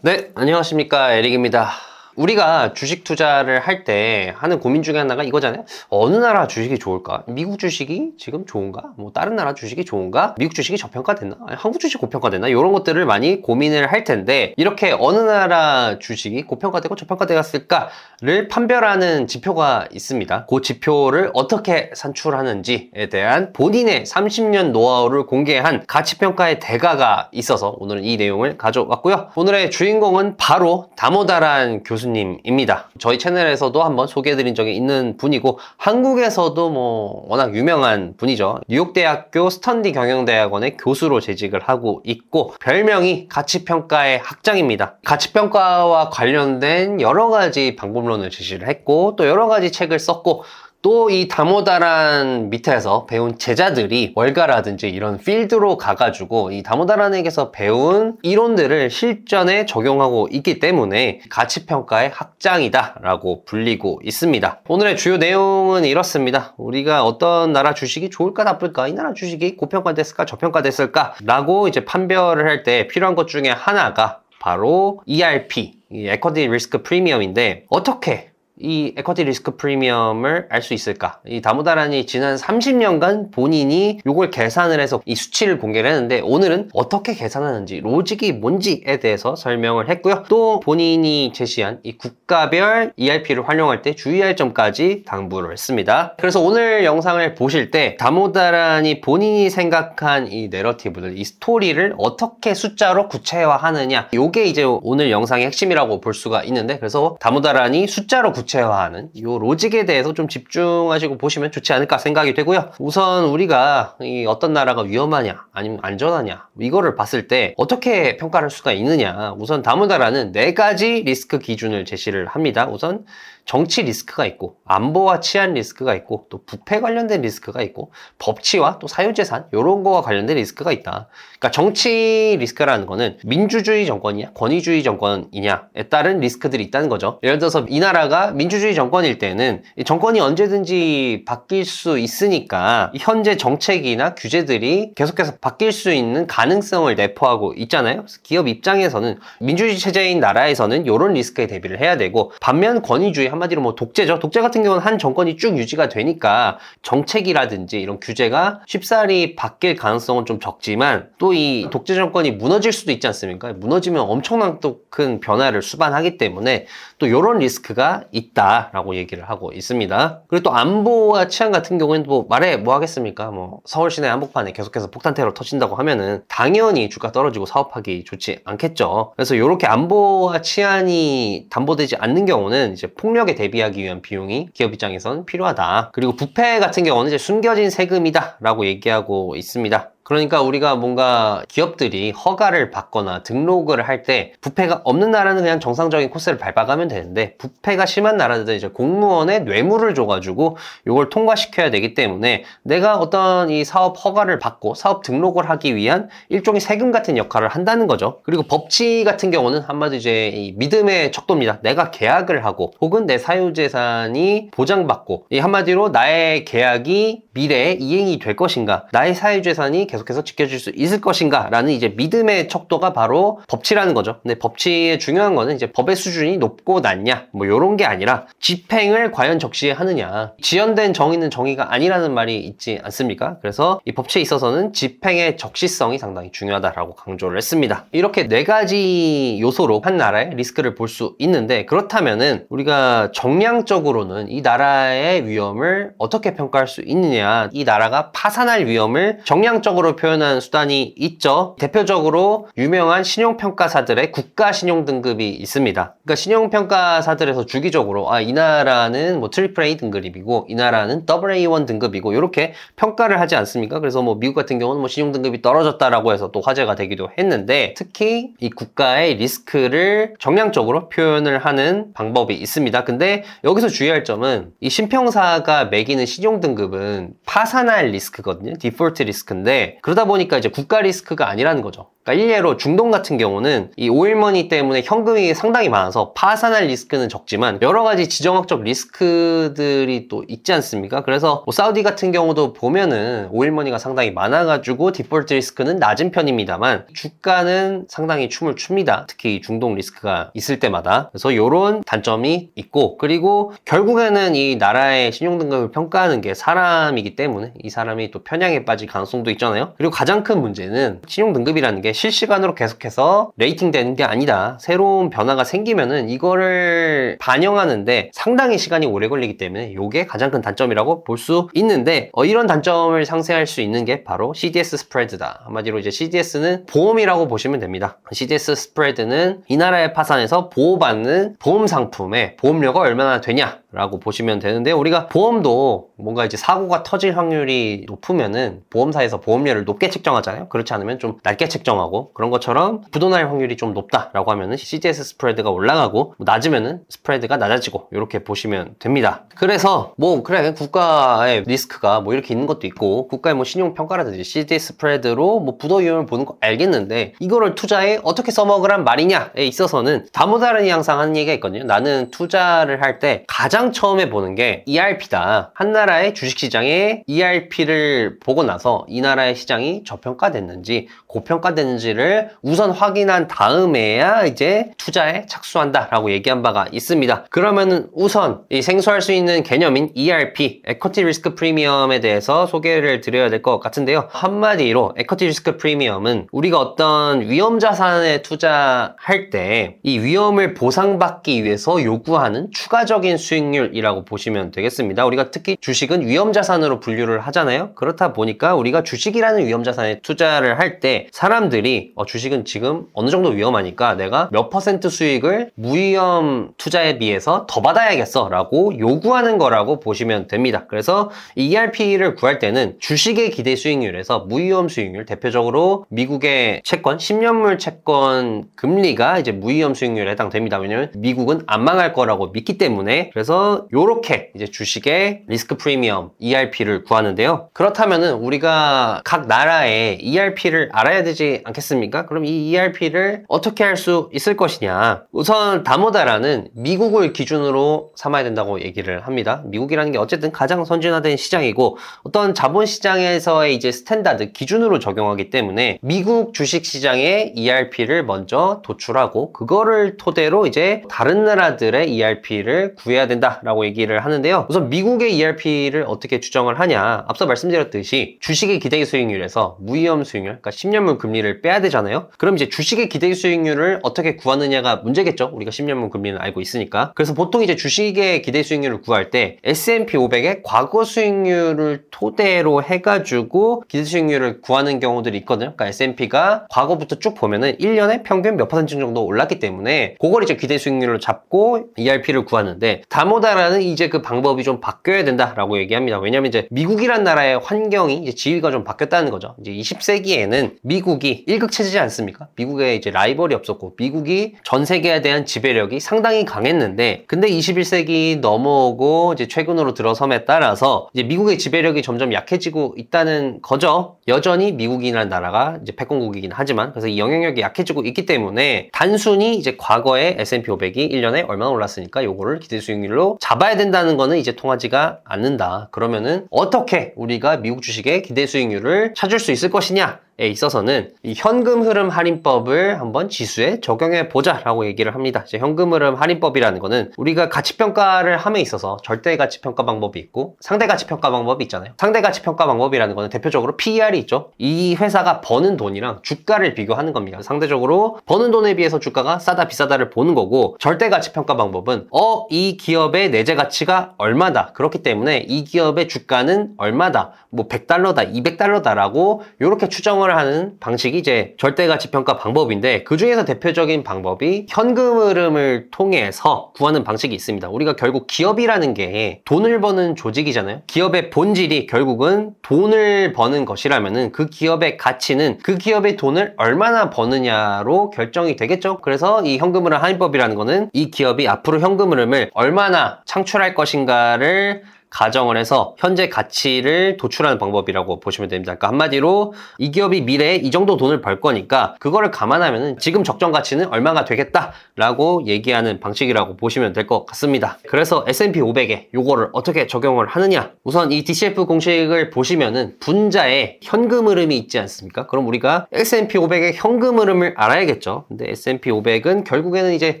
네, 안녕하십니까. 에릭입니다. 우리가 주식 투자를 할 때 하는 고민 중에 하나가 이거잖아요. 어느 나라 주식이 좋을까? 미국 주식이 지금 좋은가? 뭐 다른 나라 주식이 좋은가? 미국 주식이 저평가됐나? 한국 주식 고평가됐나? 이런 것들을 많이 고민을 할 텐데 이렇게 어느 나라 주식이 고평가되고 저평가되었을까를 판별하는 지표가 있습니다. 그 지표를 어떻게 산출하는지에 대한 본인의 30년 노하우를 공개한 가치평가의 대가가 있어서 오늘은 이 내용을 가져왔고요. 오늘의 주인공은 바로 다모다란 교수님 입니다. 저희 채널에서도 한번 소개해드린 적이 있는 분이고 한국에서도 뭐 워낙 유명한 분이죠. 뉴욕대학교 스턴디 경영대학원의 교수로 재직을 하고 있고 별명이 가치평가의 학장입니다. 가치평가와 관련된 여러 가지 방법론을 제시를 했고 또 여러 가지 책을 썼고 또 이 다모다란 밑에서 배운 제자들이 월가라든지 이런 필드로 가가지고 이 다모다란에게서 배운 이론들을 실전에 적용하고 있기 때문에 가치평가의 학장이다 라고 불리고 있습니다. 오늘의 주요 내용은 이렇습니다. 우리가 어떤 나라 주식이 좋을까 나쁠까 이 나라 주식이 고평가됐을까 저평가됐을까 라고 이제 판별을 할 때 필요한 것 중에 하나가 바로 ERP, 이 Equity Risk Premium인데 어떻게 이 에쿼티 리스크 프리미엄을 알 수 있을까? 이 다모다란이 지난 30년간 본인이 이걸 계산을 해서 이 수치를 공개를 했는데 오늘은 어떻게 계산하는지 로직이 뭔지에 대해서 설명을 했고요. 또 본인이 제시한 이 국가별 ERP를 활용할 때 주의할 점까지 당부를 했습니다. 그래서 오늘 영상을 보실 때 다모다란이 본인이 생각한 이 내러티브들, 이 스토리를 어떻게 숫자로 구체화하느냐 이게 이제 오늘 영상의 핵심이라고 볼 수가 있는데 그래서 다모다란이 숫자로 구체 화하는 이 로직에 대해서 좀 집중하시고 보시면 좋지 않을까 생각이 되고요. 우선 우리가 이 어떤 나라가 위험하냐 아니면 안전하냐 이거를 봤을 때 어떻게 평가할 수가 있느냐 우선 다모다란은 네 가지 리스크 기준을 제시를 합니다. 우선 정치 리스크가 있고 안보와 치안 리스크가 있고 또 부패 관련된 리스크가 있고 법치와 또 사유재산 이런 거와 관련된 리스크가 있다. 그러니까 정치 리스크라는 거는 민주주의 정권이냐 권위주의 정권이냐에 따른 리스크들이 있다는 거죠. 예를 들어서 이 나라가 민주주의 정권일 때는 이 정권이 언제든지 바뀔 수 있으니까 현재 정책이나 규제들이 계속해서 바뀔 수 있는 가능성을 내포하고 있잖아요. 기업 입장에서는 민주주의 체제인 나라에서는 이런 리스크에 대비를 해야 되고 반면 권위주의 한 마디로 뭐 독재죠. 독재 같은 경우는 한 정권이 쭉 유지가 되니까 정책이라든지 이런 규제가 쉽사리 바뀔 가능성은 좀 적지만 또 이 독재 정권이 무너질 수도 있지 않습니까? 무너지면 엄청난 또 큰 변화를 수반하기 때문에 또 이런 리스크가 있다라고 얘기를 하고 있습니다. 그리고 또 안보와 치안 같은 경우에는 뭐 말해 뭐 하겠습니까? 뭐 서울 시내 한복판에 계속해서 폭탄 테러 터진다고 하면은 당연히 주가 떨어지고 사업하기 좋지 않겠죠. 그래서 이렇게 안보와 치안이 담보되지 않는 경우는 이제 폭력 에 대비하기 위한 비용이 기업 입장에서는 필요하다. 그리고 부패 같은 경우는 이제 숨겨진 세금이다 라고 얘기하고 있습니다. 그러니까 우리가 뭔가 기업들이 허가를 받거나 등록을 할 때 부패가 없는 나라는 그냥 정상적인 코스를 밟아가면 되는데 부패가 심한 나라들은 이제 공무원에 뇌물을 줘가지고 이걸 통과시켜야 되기 때문에 내가 어떤 이 사업 허가를 받고 사업 등록을 하기 위한 일종의 세금 같은 역할을 한다는 거죠. 그리고 법치 같은 경우는 한마디 이제 이 믿음의 척도입니다. 내가 계약을 하고 혹은 내 사유재산이 보장받고 이 한마디로 나의 계약이 미래에 이행이 될 것인가 나의 사유재산이 계속 해서 지켜질 수 있을 것인가 라는 이제 믿음의 척도가 바로 법치라는 거죠. 근데 법치의 중요한 거는 이제 법의 수준이 높고 낮냐 뭐 이런 게 아니라 집행을 과연 적시에 하느냐 지연된 정의는 정의가 아니라는 말이 있지 않습니까? 그래서 이 법치에 있어서는 집행의 적시성이 상당히 중요하다라고 강조를 했습니다. 이렇게 네 가지 요소로 한 나라의 리스크를 볼 수 있는데 그렇다면은 우리가 정량적으로는 이 나라의 위험을 어떻게 평가할 수 있느냐 이 나라가 파산할 위험을 정량적으로 표현한 수단이 있죠. 대표적으로 유명한 신용평가사들의 국가 신용 등급이 있습니다. 그러니까 신용평가사들에서 주기적으로 아, 이 나라는 뭐 트리플 A 등급이고 이 나라는 더블 A1 등급이고 이렇게 평가를 하지 않습니까? 그래서 뭐 미국 같은 경우는 뭐 신용 등급이 떨어졌다라고 해서 또 화제가 되기도 했는데 특히 이 국가의 리스크를 정량적으로 표현을 하는 방법이 있습니다. 근데 여기서 주의할 점은 이 신평사가 매기는 신용 등급은 파산할 리스크거든요. 디폴트 리스크인데 그러다 보니까 이제 국가 리스크가 아니라는 거죠. 그러니까 일례로 중동 같은 경우는 이 오일머니 때문에 현금이 상당히 많아서 파산할 리스크는 적지만 여러 가지 지정학적 리스크들이 또 있지 않습니까? 그래서 뭐 사우디 같은 경우도 보면은 오일머니가 상당히 많아가지고 디폴트 리스크는 낮은 편입니다만 주가는 상당히 춤을 춥니다. 특히 이 중동 리스크가 있을 때마다. 그래서 이런 단점이 있고 그리고 결국에는 이 나라의 신용등급을 평가하는 게 사람이기 때문에 이 사람이 또 편향에 빠질 가능성도 있잖아요. 그리고 가장 큰 문제는 신용등급이라는 게 실시간으로 계속해서 레이팅 되는 게 아니다. 새로운 변화가 생기면은 이거를 반영하는데 상당히 시간이 오래 걸리기 때문에 이게 가장 큰 단점이라고 볼 수 있는데 어, 이런 단점을 상쇄할 수 있는 게 바로 CDS 스프레드다. 한마디로 이제 CDS는 보험이라고 보시면 됩니다. CDS 스프레드는 이 나라의 파산에서 보호받는 보험 상품의 보험료가 얼마나 되냐 라고 보시면 되는데 우리가 보험도 뭔가 이제 사고가 터질 확률이 높으면은 보험사에서 보험료를 높게 책정하잖아요. 그렇지 않으면 좀 낮게 책정하고 그런 것처럼 부도날 확률이 좀 높다라고 하면은 CDS 스프레드가 올라가고 뭐 낮으면은 스프레드가 낮아지고 이렇게 보시면 됩니다. 그래서 뭐 그래 국가의 리스크가 뭐 이렇게 있는 것도 있고 국가의 뭐 신용 평가라든지 CDS 스프레드로 뭐 부도 위험을 보는 거 알겠는데 이거를 투자에 어떻게 써먹으란 말이냐에 있어서는 다모다른이 항상 하는 얘기가 있거든요. 나는 투자를 할 때 가장 처음에 보는 게 ERP다. 한 나라의 주식시장의 ERP를 보고 나서 이 나라의 시장이 저평가됐는지 고평가됐는지를 우선 확인한 다음에야 이제 투자에 착수한다라고 얘기한 바가 있습니다. 그러면은 우선 이 생소할 수 있는 개념인 ERP, 에쿼티 리스크 프리미엄에 대해서 소개를 드려야 될 것 같은데요. 한마디로 에쿼티 리스크 프리미엄은 우리가 어떤 위험 자산에 투자할 때 이 위험을 보상받기 위해서 요구하는 추가적인 수익률이라고 보시면 되겠습니다. 우리가 특히 주식은 위험 자산으로 분류를 하잖아요. 그렇다 보니까 우리가 주식이라는 위험 자산에 투자를 할때 사람들이 어, 주식은 지금 어느 정도 위험하니까 내가 몇 퍼센트 수익을 무위험 투자에 비해서 더 받아야겠어 라고 요구하는 거라고 보시면 됩니다. 그래서 이 ERP를 구할 때는 주식의 기대 수익률에서 무위험 수익률 대표적으로 미국의 채권 10년물 채권 금리가 이제 무위험 수익률에 해당됩니다. 왜냐면 미국은 안 망할 거라고 믿기 때문에 그래서 요렇게 이제 주식의 리스크 프리미엄 ERP를 구하는데요. 그렇다면은 우리가 각 나라의 ERP를 알아 야 되지 않겠습니까? 그럼 이 ERP를 어떻게 할 수 있을 것이냐? 우선 다모다라는 미국을 기준으로 삼아야 된다고 얘기를 합니다. 미국이라는 게 어쨌든 가장 선진화된 시장이고 어떤 자본 시장에서의 이제 스탠다드 기준으로 적용하기 때문에 미국 주식 시장의 ERP를 먼저 도출하고 그거를 토대로 이제 다른 나라들의 ERP를 구해야 된다라고 얘기를 하는데요. 우선 미국의 ERP를 어떻게 추정을 하냐? 앞서 말씀드렸듯이 주식의 기대 수익률에서 무위험 수익률, 그러니까 10년 물 금리를 빼야 되잖아요. 그럼 이제 주식의 기대 수익률을 어떻게 구하느냐가 문제겠죠. 우리가 10년물 금리는 알고 있으니까. 그래서 보통 이제 주식의 기대 수익률을 구할 때 S&P 500의 과거 수익률을 토대로 해가지고 기대 수익률을 구하는 경우들이 있거든요. 그러니까 S&P가 과거부터 쭉 보면은 1년에 평균 몇 퍼센트 정도 올랐기 때문에 그걸 이제 기대 수익률로 잡고 ERP를 구하는데 다모다라는 이제 그 방법이 좀 바뀌어야 된다라고 얘기합니다. 왜냐면 이제 미국이란 나라의 환경이 이제 지위가 좀 바뀌었다는 거죠. 이제 20세기에는 미국이 일극 체제지 않습니까? 미국에 이제 라이벌이 없었고 미국이 전 세계에 대한 지배력이 상당히 강했는데 근데 21세기 넘어오고 이제 최근으로 들어섬에 따라서 이제 미국의 지배력이 점점 약해지고 있다는 거죠. 여전히 미국이라는 나라가 이제 패권국이긴 하지만 그래서 이 영향력이 약해지고 있기 때문에 단순히 이제 과거에 S&P 500이 1년에 얼마나 올랐으니까 요거를 기대 수익률로 잡아야 된다는 거는 이제 통하지가 않는다. 그러면은 어떻게 우리가 미국 주식의 기대 수익률을 찾을 수 있을 것이냐? 에 있어서는 이 현금 흐름 할인법을 한번 지수에 적용해 보자라고 얘기를 합니다. 이제 현금 흐름 할인법이라는 거는 우리가 가치 평가를 함에 있어서 절대 가치 평가 방법이 있고 상대 가치 평가 방법이 있잖아요. 상대 가치 평가 방법이라는 거는 대표적으로 PER이 있죠. 이 회사가 버는 돈이랑 주가를 비교하는 겁니다. 상대적으로 버는 돈에 비해서 주가가 싸다 비싸다를 보는 거고 절대 가치 평가 방법은 어 이 기업의 내재 가치가 얼마다 그렇기 때문에 이 기업의 주가는 얼마다 뭐 100달러다 200달러다라고 이렇게 추 정을 하는 방식이 이제 절대가치 평가 방법인데 그 중에서 대표적인 방법이 현금 흐름을 통해서 구하는 방식이 있습니다. 우리가 결국 기업이라는 게 돈을 버는 조직이잖아요. 기업의 본질이 결국은 돈을 버는 것이라면은 그 기업의 가치는 그 기업의 돈을 얼마나 버느냐로 결정이 되겠죠. 그래서 이 현금 흐름 할인법이라는 거는 이 기업이 앞으로 현금 흐름을 얼마나 창출할 것인가를 가정을 해서 현재 가치를 도출하는 방법이라고 보시면 됩니다. 그러니까 한마디로 이 기업이 미래에 이 정도 돈을 벌 거니까 그거를 감안하면 지금 적정 가치는 얼마가 되겠다라고 얘기하는 방식이라고 보시면 될 것 같습니다. 그래서 S&P 500에 요거를 어떻게 적용을 하느냐? 우선 이 DCF 공식을 보시면은 분자에 현금 흐름이 있지 않습니까? 그럼 우리가 S&P 500의 현금 흐름을 알아야겠죠. 근데 S&P 500은 결국에는 이제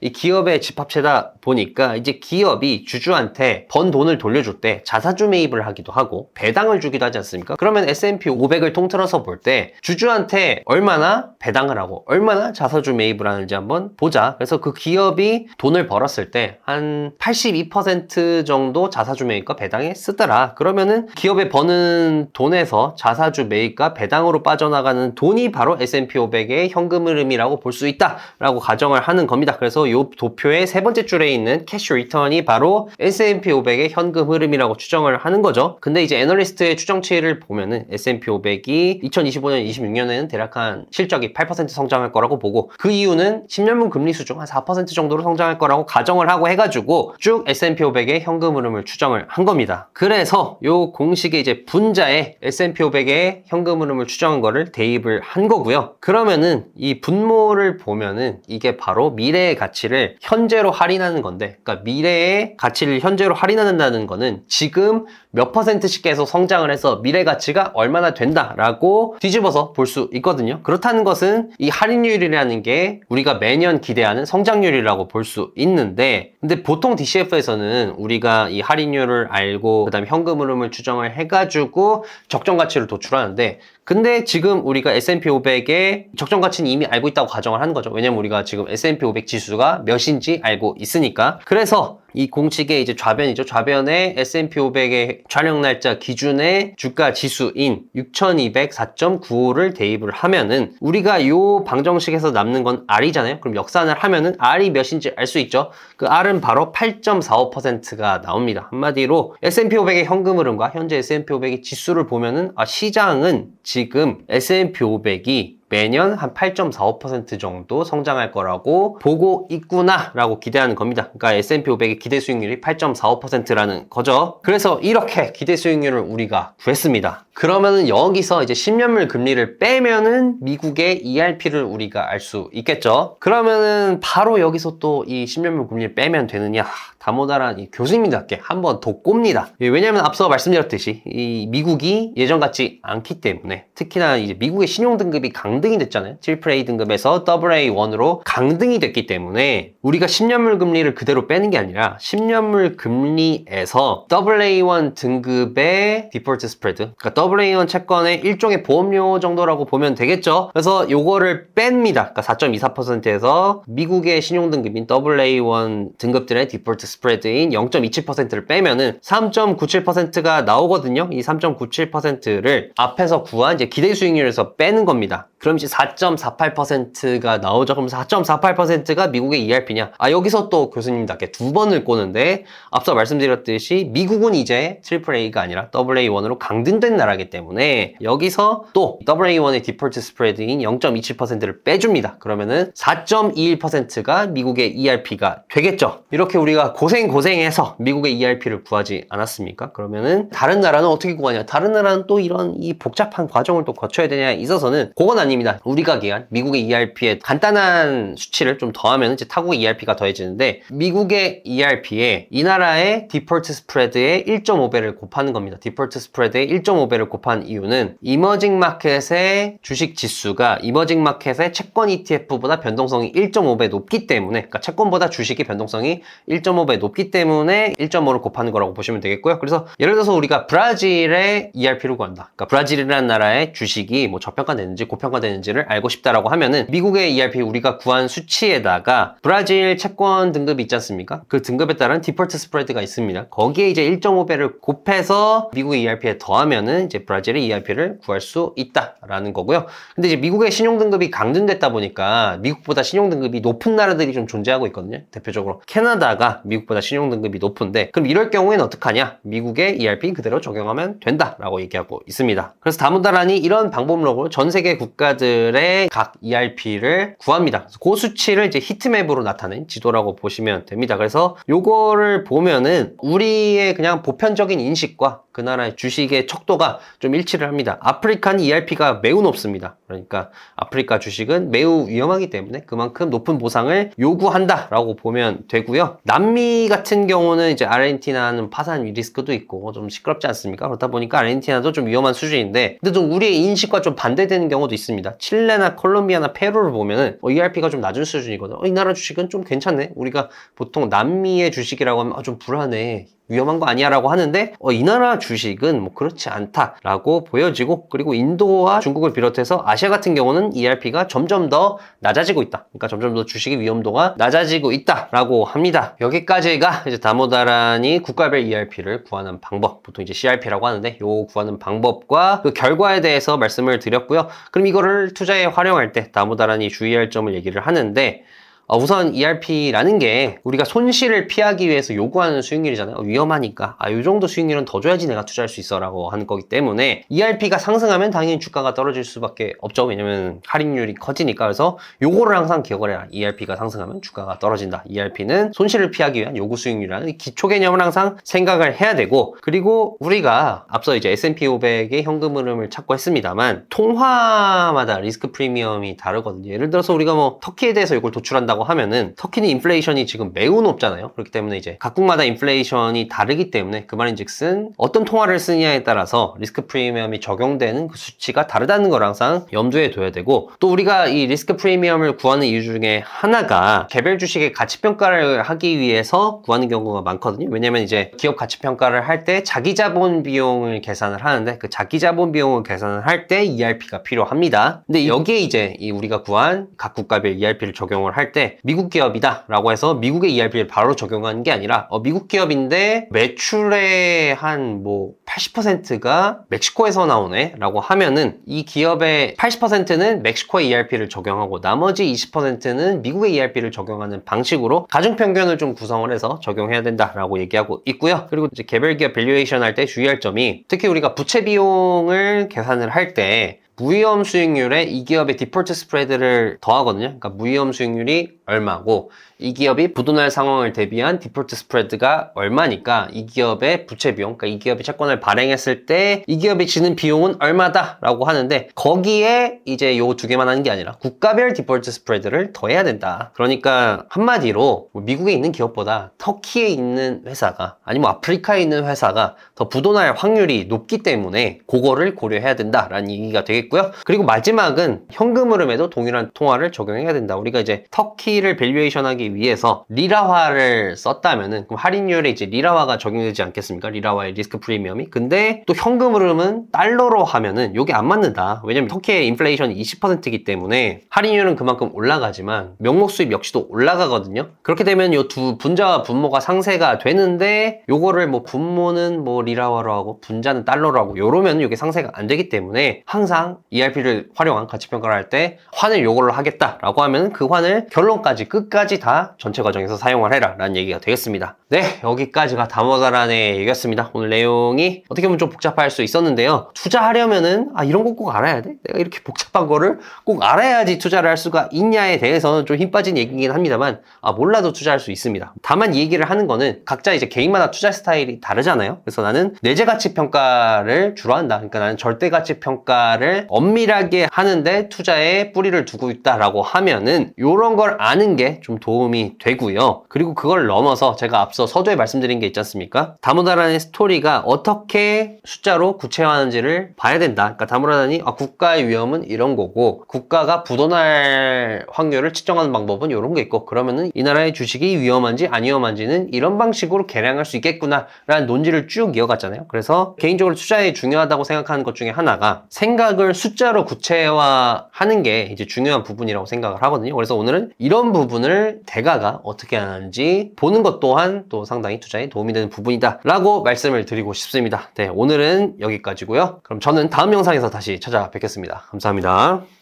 이 기업의 집합체다 보니까 이제 기업이 주주한테 번 돈을 돌려줄 때 자사주 매입을 하기도 하고 배당을 주기도 하지 않습니까? 그러면 S&P 500을 통틀어서 볼 때 주주한테 얼마나 배당을 하고 얼마나 자사주 매입을 하는지 한번 보자. 그래서 그 기업이 돈을 벌었을 때 한 82% 정도 자사주 매입과 배당에 쓰더라. 그러면은 기업에 버는 돈에서 자사주 매입과 배당으로 빠져나가는 돈이 바로 S&P 500의 현금 흐름이라고 볼 수 있다라고 가정을 하는 겁니다. 그래서 이 도표의 세 번째 줄에 있는 캐시 리턴이 바로 S&P 500의 현금 흐름이라고 추정을 하는 거죠. 근데 이제 애널리스트의 추정치를 보면은 S&P 500이 2025년, 26년에는 대략 한 실적이 8% 성장할 거라고 보고 그 이유는 10년물 금리 수준 한 4% 정도로 성장할 거라고 가정을 하고 해가지고 쭉 S&P 500의 현금 흐름을 추정을 한 겁니다. 그래서 이 공식에 이제 분자에 S&P 500의 현금 흐름을 추정한 거를 대입을 한 거고요. 그러면은 이 분모를 보면은 이게 바로 미래의 가치를 현재로 할인하는 건데, 그러니까 미래의 가치를 현재로 할인한다는 거는 지금 몇 퍼센트씩 계속 성장을 해서 미래 가치가 얼마나 된다라고 뒤집어서 볼 수 있거든요. 그렇다는 것은 이 할인율이라는 게 우리가 매년 기대하는 성장률이라고 볼 수 있는데, 근데 보통 DCF에서는 우리가 이 할인율을 알고 그다음에 현금 흐름을 추정을 해가지고 적정 가치를 도출하는데, 근데 지금 우리가 S&P 500의 적정 가치는 이미 알고 있다고 가정을 하는 거죠. 왜냐면 우리가 지금 S&P 500 지수가 몇인지 알고 있으니까. 그래서 이 공식의 이제 좌변이죠. 좌변에 S&P 500의 촬영 날짜 기준의 주가 지수인 6204.95를 대입을 하면은 우리가 요 방정식에서 남는 건 R이잖아요. 그럼 역산을 하면은 R이 몇인지 알 수 있죠. 그 R은 바로 8.45%가 나옵니다. 한마디로 S&P 500의 현금 흐름과 현재 S&P 500의 지수를 보면은 아 시장은 지금 S&P 500이 매년 한 8.45% 정도 성장할 거라고 보고 있구나라고 기대하는 겁니다. 그러니까 S&P 500의 기대 수익률이 8.45%라는 거죠. 그래서 이렇게 기대 수익률을 우리가 구했습니다. 그러면은 여기서 이제 10년물 금리를 빼면은 미국의 ERP를 우리가 알 수 있겠죠. 그러면은 바로 여기서 또 이 10년물 금리를 빼면 되느냐? 다모다란 이 교수님답게 한번 더 꼽니다. 예, 왜냐하면 앞서 말씀드렸듯이 이 미국이 예전 같지 않기 때문에 특히나 이제 미국의 신용 등급이 강등이 됐잖아요. 7A 등급에서 AA1으로 강등이 됐기 때문에 우리가 10년물 금리를 그대로 빼는 게 아니라 10년물 금리에서 AA1 등급의 디폴트 스프레드, 그러니까 AA1 채권의 일종의 보험료 정도라고 보면 되겠죠. 그래서 요거를 뺍니다. 그러니까 4.24%에서 미국의 신용 등급인 AA1 등급들의 디폴트 스프레드인 0.27%를 빼면은 3.97%가 나오거든요. 이 3.97%를 앞에서 구한 이제 기대 수익률에서 빼는 겁니다. 그럼 이제 4.48%가 나오죠. 그럼 4.48%가 미국의 ERP냐? 아, 여기서 또 교수님답게 두 번을 꼬는데 앞서 말씀드렸듯이 미국은 이제 AAA가 아니라 AA1으로 강등된 나라이기 때문에 여기서 또 AA1의 디폴트 스프레드인 0.27%를 빼줍니다. 그러면은 4.21%가 미국의 ERP가 되겠죠. 이렇게 우리가 고생 고생해서 미국의 ERP를 구하지 않았습니까? 그러면은 다른 나라는 어떻게 구하냐? 다른 나라는 또 이런 이 복잡한 과정을 또 거쳐야 되냐에 있어서는 그건 아닙니다. 우리가 기한 미국의 ERP에 간단한 수치를 좀 더하면 이제 타국의 ERP가 더해지는데 미국의 ERP에 이 나라의 디폴트 스프레드의 1.5배를 곱하는 겁니다. 디폴트 스프레드의 1.5배를 곱한 이유는 이머징 마켓의 주식 지수가 이머징 마켓의 채권 ETF보다 변동성이 1.5배 높기 때문에 그러니까 채권보다 주식의 변동성이 1.5배 높기 때문에 1.5를 곱하는 거라고 보시면 되겠고요. 그래서 예를 들어서 우리가 브라질의 ERP를 구한다. 그러니까 브라질이라는 나라의 주식이 뭐 저평가되는지 고평가되는지를 알고 싶다라고 하면은 미국의 ERP 우리가 구한 수치에다가 브라질 채권 등급이 있지 않습니까? 그 등급에 따른 디폴트 스프레드가 있습니다. 거기에 이제 1.5배를 곱해서 미국의 ERP에 더하면은 이제 브라질의 ERP를 구할 수 있다라는 거고요. 근데 이제 미국의 신용 등급이 강등됐다 보니까 미국보다 신용 등급이 높은 나라들이 좀 존재하고 있거든요. 대표적으로 캐나다가 미국 보다 신용 등급이 높은데 그럼 이럴 경우에는 어떡하냐? 미국의 ERP 그대로 적용하면 된다라고 얘기하고 있습니다. 그래서 다문다란이 이런 방법론으로 전 세계 국가 투자들의 각 ERP를 구합니다. 그 수치를 이제 히트맵으로 나타낸 지도라고 보시면 됩니다. 그래서 요거를 보면은 우리의 그냥 보편적인 인식과 그 나라의 주식의 척도가 좀 일치를 합니다. 아프리카는 ERP가 매우 높습니다. 그러니까 아프리카 주식은 매우 위험하기 때문에 그만큼 높은 보상을 요구한다라고 보면 되고요. 남미 같은 경우는 이제 아르헨티나는 파산 리스크도 있고 좀 시끄럽지 않습니까? 그렇다 보니까 아르헨티나도 좀 위험한 수준인데 근데 좀 우리의 인식과 좀 반대되는 경우도 있습니다. 칠레나 콜롬비아나 페루를 보면은 어, ERP가 좀 낮은 수준이거든. 어, 이 나라 주식은 좀 괜찮네. 우리가 보통 남미의 주식이라고 하면 아, 좀 불안해. 위험한 거 아니야 라고 하는데 어, 이 나라 주식은 뭐 그렇지 않다라고 보여지고 그리고 인도와 중국을 비롯해서 아시아 같은 경우는 ERP가 점점 더 낮아지고 있다. 그러니까 점점 더 주식의 위험도가 낮아지고 있다라고 합니다. 여기까지가 이제 다모다란이 국가별 ERP를 구하는 방법, 보통 이제 CRP라고 하는데 요 구하는 방법과 그 결과에 대해서 말씀을 드렸고요. 그럼 이거를 투자에 활용할 때 다모다란이 주의할 점을 얘기를 하는데 어, 우선 ERP라는 게 우리가 손실을 피하기 위해서 요구하는 수익률이잖아요. 어, 위험하니까. 아, 요 정도 수익률은 더 줘야지 내가 투자할 수 있어 라고 하는 거기 때문에 ERP가 상승하면 당연히 주가가 떨어질 수밖에 없죠. 왜냐면 할인율이 커지니까. 그래서 요거를 항상 기억을 해라. ERP가 상승하면 주가가 떨어진다. ERP는 손실을 피하기 위한 요구 수익률이라는 기초 개념을 항상 생각을 해야 되고 그리고 우리가 앞서 이제 S&P 500의 현금 흐름을 찾고 했습니다만 통화마다 리스크 프리미엄이 다르거든요. 예를 들어서 우리가 뭐 터키에 대해서 이걸 도출한다 한다고 하면은 터키는 인플레이션이 지금 매우 높잖아요. 그렇기 때문에 이제 각국마다 인플레이션이 다르기 때문에 그 말인즉슨 어떤 통화를 쓰냐에 따라서 리스크 프리미엄이 적용되는 그 수치가 다르다는 걸 항상 염두에 둬야 되고 또 우리가 이 리스크 프리미엄을 구하는 이유 중에 하나가 개별 주식의 가치 평가를 하기 위해서 구하는 경우가 많거든요. 왜냐면 이제 기업 가치 평가를 할 때 자기 자본 비용을 계산을 하는데 그 자기 자본 비용을 계산을 할 때 ERP가 필요합니다. 근데 여기에 이제 이 우리가 구한 각 국가별 ERP를 적용을 할때 미국 기업이다 라고 해서 미국의 ERP를 바로 적용하는 게 아니라 어, 미국 기업인데 매출의 한 뭐 80%가 멕시코에서 나오네 라고 하면은 이 기업의 80%는 멕시코의 ERP를 적용하고 나머지 20%는 미국의 ERP를 적용하는 방식으로 가중평균을 좀 구성을 해서 적용해야 된다 라고 얘기하고 있고요. 그리고 이제 개별 기업 밸류에이션 할 때 주의할 점이 특히 우리가 부채 비용을 계산을 할 때 무위험 수익률에 이 기업의 디폴트 스프레드를 더하거든요. 그러니까 무위험 수익률이 얼마고 이 기업이 부도날 상황을 대비한 디폴트 스프레드가 얼마니까 이 기업의 부채 비용, 그러니까 이 기업이 채권을 발행했을 때 이 기업이 지는 비용은 얼마다라고 하는데 거기에 이제 요 두 개만 하는 게 아니라 국가별 디폴트 스프레드를 더해야 된다. 그러니까 한마디로 뭐 미국에 있는 기업보다 터키에 있는 회사가 아니면 아프리카에 있는 회사가 더 부도날 확률이 높기 때문에 그거를 고려해야 된다라는 얘기가 되겠고요. 그리고 마지막은 현금 흐름에도 동일한 통화를 적용해야 된다. 우리가 이제 터키 를 밸류에이션하기 위해서 리라화를 썼다면은 그럼 할인율에 이제 리라화가 적용되지 않겠습니까? 리라화의 리스크 프리미엄이. 근데 또 현금 흐름은 달러로 하면은 이게 안 맞는다. 왜냐면 터키의 인플레이션이 20%이기 때문에 할인율은 그만큼 올라가지만 명목 수입 역시도 올라가거든요. 그렇게 되면 이 두 분자와 분모가 상세가 되는데 요거를 뭐 분모는 뭐 리라화로 하고 분자는 달러로 하고 요러면 이게 상세가 안 되기 때문에 항상 ERP를 활용한 가치 평가를 할 때 환을 요걸로 하겠다라고 하면 그 환을 결론 까지 끝까지 다 전체 과정에서 사용을 해라 라는 얘기가 되겠습니다. 네 여기까지가 다모다란의 얘기였습니다. 오늘 내용이 어떻게 보면 좀 복잡할 수 있었는데요. 투자하려면은 아 이런 거 꼭 알아야 돼? 내가 이렇게 복잡한 거를 꼭 알아야지 투자를 할 수가 있냐에 대해서는 좀 힘 빠진 얘기긴 합니다만 아 몰라도 투자할 수 있습니다. 다만 이 얘기를 하는 거는 각자 이제 개인마다 투자 스타일이 다르잖아요. 그래서 나는 내재 가치 평가를 주로 한다. 그러니까 나는 절대 가치 평가를 엄밀하게 하는데 투자에 뿌리를 두고 있다라고 하면은 이런 걸 아는 게 좀 도움이 되고요. 그리고 그걸 넘어서 제가 앞서 서두에 말씀드린 게 있지 않습니까? 다모다란의 스토리가 어떻게 숫자로 구체화하는지를 봐야 된다. 그러니까 다모다란이 아, 국가의 위험은 이런 거고 국가가 부도날 확률을 측정하는 방법은 이런 게 있고 그러면은 이 나라의 주식이 위험한지 안 위험한지는 이런 방식으로 계량할 수 있겠구나라는 논지를 쭉 이어갔잖아요. 그래서 개인적으로 투자에 중요하다고 생각하는 것 중에 하나가 생각을 숫자로 구체화하는 게 이제 중요한 부분이라고 생각을 하거든요. 그래서 오늘은 이런 부분을 대가가 어떻게 하는지 보는 것 또한 또 상당히 투자에 도움이 되는 부분이다 라고 말씀을 드리고 싶습니다. 네, 오늘은 여기까지고요. 그럼 저는 다음 영상에서 다시 찾아뵙겠습니다. 감사합니다.